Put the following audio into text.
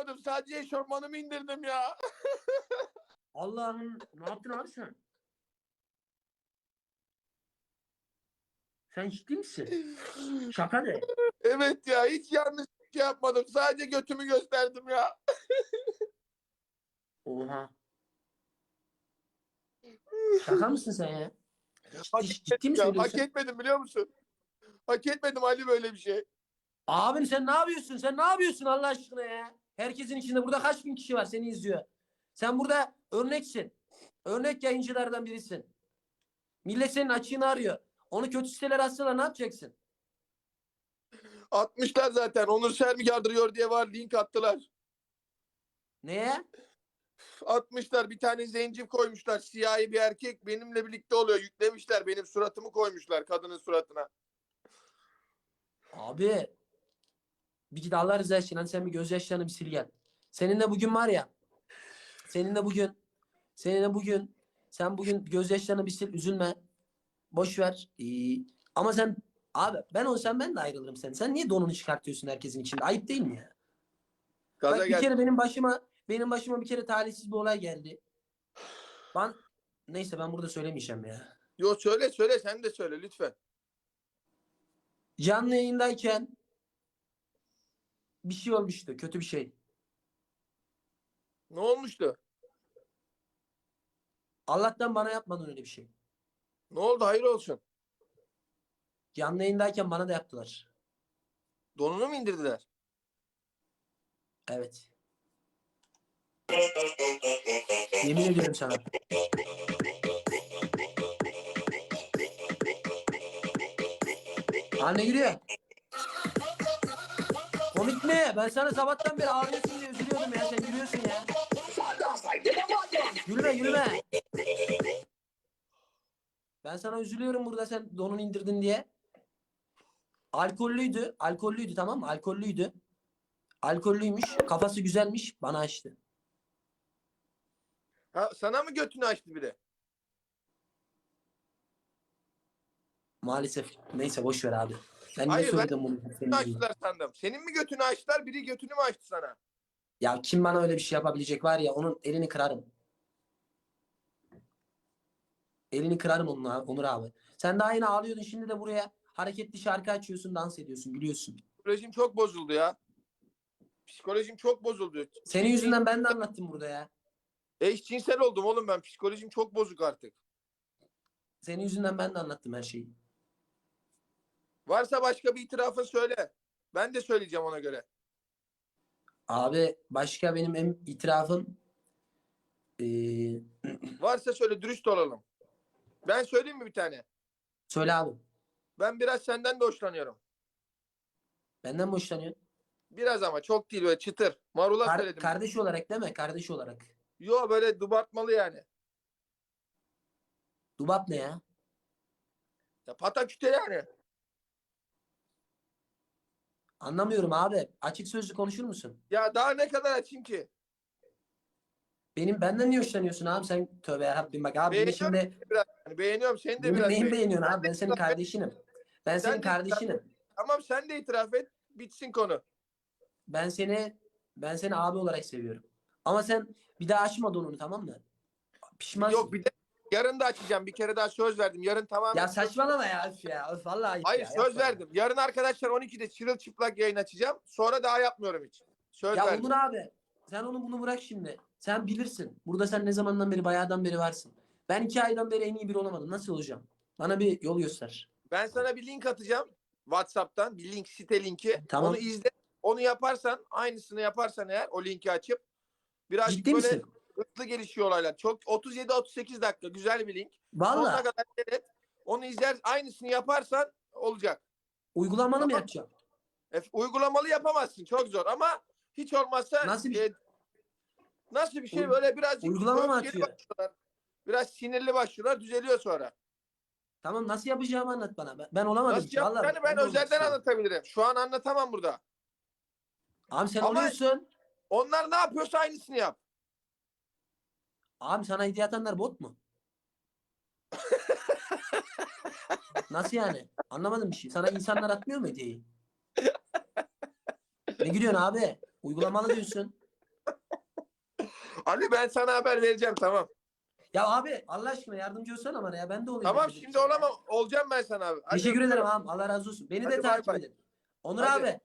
yapmadım. Sadece eşofmanımı indirdim ya. Allah'ım ne yaptın abi sen? Sen ciddi misin? Şaka de. Evet ya hiç yanlış bir şey yapmadım. Sadece götümü gösterdim ya. Oha. Şaka mısın sen ya? Hak Ciddi, ciddi mi Ya, hak söylüyorsun? etmedim biliyor musun? Hak etmedim Ali böyle bir şey. Abim sen ne yapıyorsun? Sen ne yapıyorsun Allah aşkına ya? Herkesin içinde burada kaç bin kişi var seni izliyor. Sen burada örneksin. Örnek yayıncılardan birisin. Millet senin açığını arıyor. Onu kötü siteler atsalar ne yapacaksın? Atmışlar zaten. Onur Sermi yardırıyor diye var. Link attılar. Neye? Atmışlar. Bir tane zenci koymuşlar. Siyahi bir erkek benimle birlikte oluyor. Yüklemişler. Benim suratımı koymuşlar kadının suratına. Abi bir git Allah rızası için hani sen bir gözyaşlarını bir sil gel. Seninle bugün var ya seninle bugün seninle bugün sen bugün gözyaşlarını bir sil üzülme. Boş ver. Ee, ama sen abi ben olsam ben de ayrılırım sen. Sen niye donunu çıkartıyorsun herkesin içinde? Ayıp değil mi ya? Gaza Bak bir gel. kere benim başıma benim başıma bir kere talihsiz bir olay geldi. Ben neyse ben burada söylemeyeceğim ya. Yo söyle söyle sen de söyle lütfen. Canlı yayındayken bir şey olmuştu. Kötü bir şey. Ne olmuştu? Allah'tan bana yapmadın öyle bir şey. Ne oldu? Hayır olsun. Canlı yayındayken bana da yaptılar. Donunu mu indirdiler? Evet. Yemin ediyorum sana. Anne gülüyor. Komik mi? Ben sana sabahtan beri ağlıyorsun diye üzülüyordum ya. Sen gülüyorsun ya. Gülme gülme. Ben sana üzülüyorum burada sen donunu indirdin diye. Alkollüydü. Alkollüydü tamam mı? Alkollüydü. Alkollüymüş. Kafası güzelmiş. Bana açtı. Ha, sana mı götünü açtı biri? Maalesef. Neyse boş ver abi. Sen Hayır, ben- söyledin bunu? Senin Götünü yüzünden. açtılar sandım. Senin mi götünü açtılar? Biri götünü mü açtı sana? Ya kim bana öyle bir şey yapabilecek var ya onun elini kırarım. Elini kırarım onun abi, Onur abi. Sen daha yine ağlıyordun şimdi de buraya hareketli şarkı açıyorsun, dans ediyorsun, gülüyorsun. Psikolojim çok bozuldu ya. Psikolojim çok bozuldu. Senin yüzünden ben de anlattım burada ya. Eşcinsel oldum oğlum ben. Psikolojim çok bozuk artık. Senin yüzünden ben de anlattım her şeyi. Varsa başka bir itirafın söyle. Ben de söyleyeceğim ona göre. Abi başka benim en itirafım ee, Varsa söyle dürüst olalım. Ben söyleyeyim mi bir tane? söyle abi. Ben biraz senden de hoşlanıyorum. Benden mi hoşlanıyorsun? Biraz ama çok değil böyle çıtır. Marula Kar- söyledim. kardeş olarak değil mi? Kardeş olarak. Yo böyle dubartmalı yani. Dubap ne ya? Ya pataküte yani. Anlamıyorum abi. Açık sözlü konuşur musun? Ya daha ne kadar açayım ki? Benim benden niye hoşlanıyorsun abi? Sen tövbe yarabbim bak abi. beni Beğeniyorum şimdi Biraz, yani beğeniyorum seni de benim biraz. beğen- beğeniyorsun abi? Ben senin kardeşinim. Ben Sen senin de kardeşinim. Tamam sen de itiraf et. Bitsin konu. Ben seni ben seni abi olarak seviyorum. Ama sen bir daha açma donunu tamam mı? Pişmansın. Yok bir de yarın da açacağım. Bir kere daha söz verdim. Yarın tamamen Ya saçmalama ya ya. Vallahi Hayır ya, söz yapma ya. verdim. Yarın arkadaşlar 12'de çırılçıplak yayın açacağım. Sonra daha yapmıyorum hiç. Söz Ya verdim. Onur abi sen onu bunu bırak şimdi. Sen bilirsin. Burada sen ne zamandan beri bayağıdan beri varsın. Ben iki aydan beri en iyi biri olamadım. Nasıl olacağım? Bana bir yol göster. Ben sana bir link atacağım. WhatsApp'tan bir link site linki. Tamam. Onu izle. Onu yaparsan aynısını yaparsan eğer o linki açıp birazcık Ciddi böyle misin? Hızlı gelişiyor olaylar. Çok 37-38 dakika güzel bir link. Sonuna Valla kadar seyret. Onu izler aynısını yaparsan olacak. uygulamalı mı Tamam. yapacağım? E, uygulamalı yapamazsın. Çok zor ama hiç olmazsa Nasıl bir- e, nasıl bir şey Uy- böyle birazcık uygulama mı öfkeli atıyor? başlıyorlar. Biraz sinirli başlıyorlar düzeliyor sonra. Tamam nasıl yapacağımı anlat bana. Ben, ben olamadım. Nasıl ki, vallahi yapacağını ben de olmak özelden istiyorum. anlatabilirim. Şu an anlatamam burada. Abi sen Ama- oluyorsun. Onlar ne yapıyorsa aynısını yap. Abi sana hediye atanlar bot mu? Nasıl yani? Anlamadım bir şey. Sana insanlar atmıyor mu hediyeyi? Ne gülüyorsun abi? Uygulamalı diyorsun. Ali ben sana haber vereceğim tamam. Ya abi Allah aşkına yardımcı olsana bana ya. Ben de olayım. Tamam şimdi olamam. Olacağım ben sana abi. Hadi Teşekkür ederim abi. Allah razı olsun. Beni Hadi de bay takip bay. edin. Onur Hadi. abi.